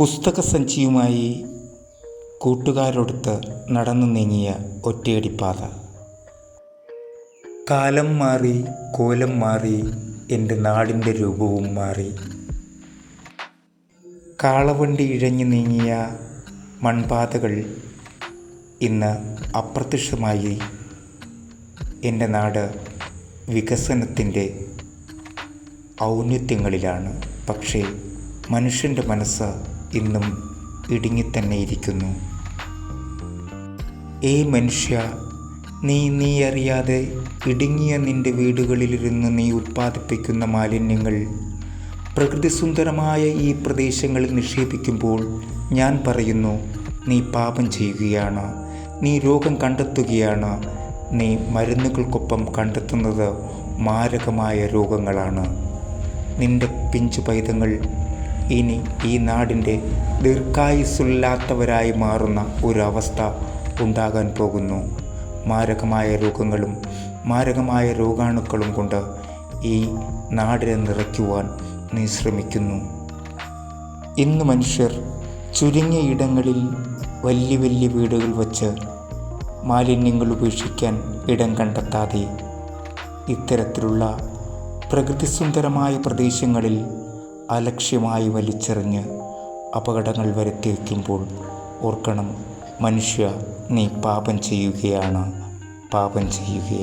പുസ്തക സഞ്ചിയുമായി കൂട്ടുകാരൊടുത്ത് നടന്നു നീങ്ങിയ ഒറ്റയടിപ്പാത. കാലം മാറി കോലം മാറി എന്റെ നാടിന്റെ രൂപവും മാറി. കാളവണ്ടി ഇഴഞ്ഞു നീങ്ങിയ മൺപാതകൾ ഇന്ന് അപ്രത്യക്ഷമായി. എന്റെ നാട് വികസനത്തിന്റെ ഔന്നത്യങ്ങളിലാണ്. പക്ഷേ മനുഷ്യന്റെ മനസ്സ് ഇന്നും ഇടുങ്ങിത്തന്നെ ഇരിക്കുന്നു ഏ മനുഷ്യ നീ നീ അറിയാതെ ഇടുങ്ങിയ നിന്റെ വീടുകളിലിരുന്ന് നീ ഉത്പാദിപ്പിക്കുന്ന മാലിന്യങ്ങൾ പ്രകൃതിസുന്ദരമായ ഈ പ്രദേശങ്ങളിൽ നിക്ഷേപിക്കുമ്പോൾ ഞാൻ പറയുന്നു നീ പാപം ചെയ്യുകയാണ് നീ രോഗം കണ്ടെത്തുകയാണ്. നീ മരുന്നുകൾക്കൊപ്പം കണ്ടെത്തുന്നത് മാരകമായ രോഗങ്ങളാണ്. നിന്റെ പിഞ്ചു പൈതങ്ങൾ ഇനി ഈ നാടിന്റെ ദീർഘായുസ്സില്ലാത്തവരായി മാറുന്ന ഒരവസ്ഥ ഉണ്ടാകാൻ പോകുന്നു. മാരകമായ രോഗങ്ങളും മാരകമായ രോഗാണുക്കളും കൊണ്ട് ഈ നാടിനെ നിറയ്ക്കുവാൻ നീ ശ്രമിക്കുന്നു. ഇന്ന് മനുഷ്യർ ചുരുങ്ങിയ ഇടങ്ങളിൽ വലിയ വലിയ വീടുകൾ വച്ച് മാലിന്യങ്ങൾ ഉപേക്ഷിക്കാൻ ഇടം കണ്ടെത്താതെ ഇത്തരത്തിലുള്ള പ്രകൃതിസുന്ദരമായ പ്രദേശങ്ങളിൽ അലക്ഷ്യമായി വലിച്ചെറിഞ്ഞ് അപകടങ്ങൾ വരുത്തി വയ്ക്കുമ്പോൾ ഓർക്കണം മനുഷ്യ നീ പാപം ചെയ്യുകയാണ്. പാപം ചെയ്യുകയാണ്.